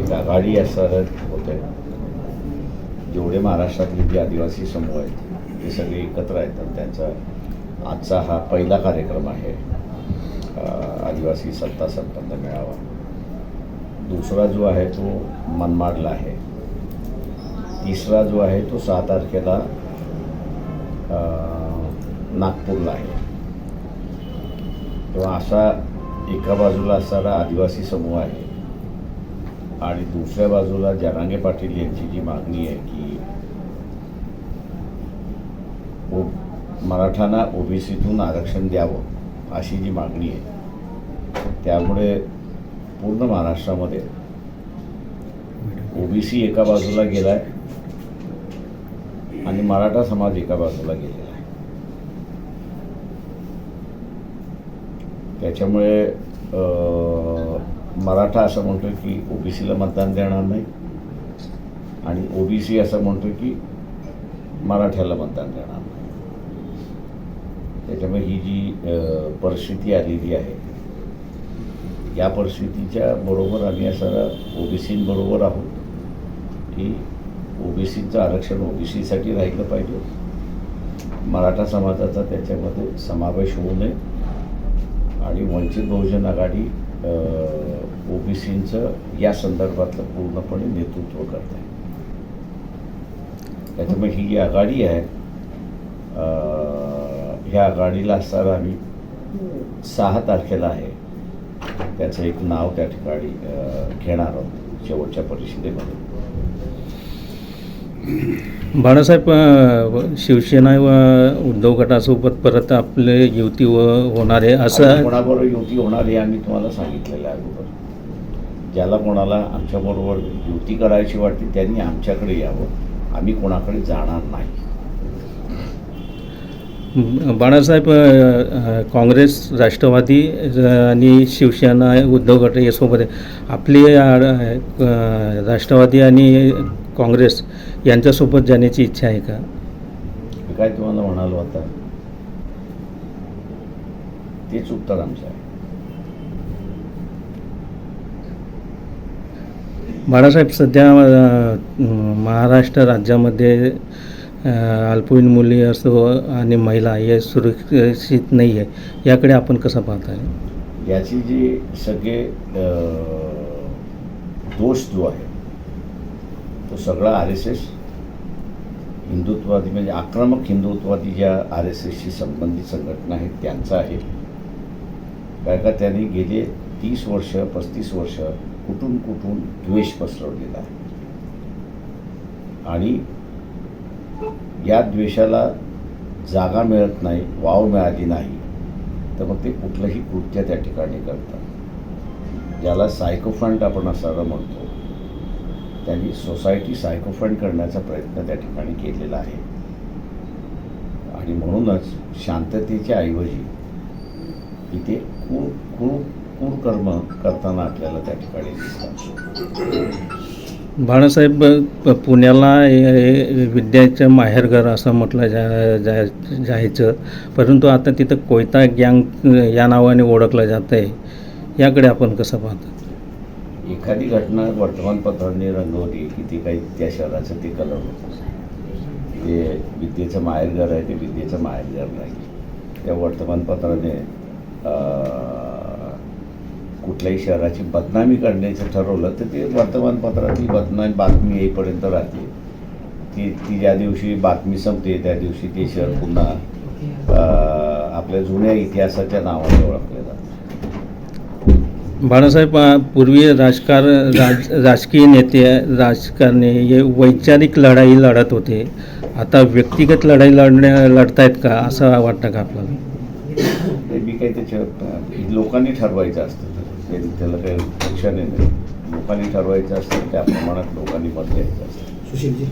एक आघाडी असं होते. जेवढे महाराष्ट्रातले जे आदिवासी समूह आहेत ते सगळे एकत्र आहेत आणि त्यांचा आजचा हा पहिला कार्यक्रम आहे आदिवासी सत्ता संपन्न मेळावा. दुसरा जो आहे तो मनमाडला आहे. तिसरा जो आहे तो सहा तारखेला नागपूरला आहे. तेव्हा असा एका बाजूला असणारा आदिवासी समूह आहे आणि दुसऱ्या बाजूला जरांगे पाटील यांची जी मागणी आहे की ओ मराठांना ओबीसीतून आरक्षण द्यावं अशी जी मागणी आहे त्यामुळे पूर्ण महाराष्ट्रामध्ये ओबीसी एका बाजूला गेला आहे आणि मराठा समाज एका बाजूला गेलेला आहे. त्याच्यामुळे मराठा असं म्हणतो की ओबीसीला मतदान देणार नाही. आणि ओबीसी असं म्हणतो की मराठ्याला मतदान देणार नाही. त्याच्यामुळे ही जी परिस्थिती आलेली आहे या परिस्थितीच्या बरोबर आम्ही असं ओबीसींबरोबर आहोत की ओबीसीचं आरक्षण ओबीसीसाठी राहिलं पाहिजे. मराठा समाजाचा त्याच्यामध्ये समावेश होऊ नये. आणि वंचित बहुजन आघाडी ओबीसींचं या संदर्भातलं पूर्णपणे नेतृत्व करत आहे त्याच्यामुळे ही जी आघाडी आहे ह्या आघाडीला असताना आम्ही सहा तारखेला आहे त्याचं एक नाव त्या ठिकाणी घेणार आहोत शेवटच्या परिषदेमध्ये. बाळासाहेब शिवसेना व उद्धव गटासोबत परत आपले युती व होणार आहे असं कोणाबरोबर युती होणार हे आम्ही तुम्हाला सांगितलेलं आहे अगोदर. ज्याला कोणाला आमच्याबरोबर युती करायची वाटते त्यांनी आमच्याकडे यावं. आम्ही कोणाकडे जाणार नाही. बाळासाहेब काँग्रेस राष्ट्रवादी आणि शिवसेना उद्धव गट यासोबत आहे. आपली राष्ट्रवादी आणि काँग्रेस यांच्यासोबत जाण्याची इच्छा आहे का? काय तुम्हाला म्हणालो आता? तेच उत्तर आमचं आहे बाळासाहेब सध्या महाराष्ट्र राज्यामध्ये अल्पवयीन मुली असो आणि महिला हे सुरक्षित नाही आहे. याकडे आपण कसं पाहताय? याची जी सगळे दोष जो आहे तो सगळा आर एस एस हिंदुत्ववादी म्हणजे आक्रमक हिंदुत्ववादी ज्या आर एस एसशी संबंधित संघटना आहेत त्यांचा आहे. कारण का त्यांनी गेले तीस वर्ष पस्तीस वर्ष कुठून कुठून द्वेष पसरवलेला आहे. आणि या द्वेषाला जागा मिळत नाही वाव मिळाली नाही तर मग ते कुठलंही कृत्य त्या ठिकाणी करतात. ज्याला सायकोफंट आपण असायला म्हणतो. त्यांनी सोसायटी सायकोफंड करण्याचा प्रयत्न त्या ठिकाणी केलेला आहे. आणि म्हणूनच शांततेच्या ऐवजी इथे कुळ कुळ कुळकर्म कर्म करताना आपल्याला त्या ठिकाणी दिसतात. बाळासाहेब पुण्याला विद्याचं माहेरघर असं म्हटलं जा जा जायचं. परंतु आता तिथं कोयता गँग या नावाने ओळखलं जातं आहे याकडे आपण कसं पाहतो एखादी घटना वर्तमानपत्रांनी रंगवली की ते काही त्या शहराचं ते कलर होतं. ते विद्येचं माहेरघर आहे ते विद्येचं माहेरघर नाही. त्या वर्तमानपत्राने कुठल्याही शहराची बदनामी करण्याचं ठरवलं तर ते वर्तमानपत्रातली बदनामी बातमी येईपर्यंत राहते. ती ती ज्या दिवशी बातमी संपते त्या दिवशी ते शहर पुन्हा आपल्या जुन्या इतिहासाच्या नावाने ओळखलं बाळासाहेब पूर्वी राजकार राज राजकीय नेते राजकारणी हे वैचारिक लढाई लढत होते. आता व्यक्तिगत लढाई लढण्या लढतायत का? असं वाटतं का आपल्याला? ते बी काही त्याच्या लोकांनी ठरवायचं असतं त्याला काही पक्षाने नाही लोकांनी ठरवायचं असतं त्या प्रमाणात लोकांनी मत द्यायचं असतं. सुशीलजी.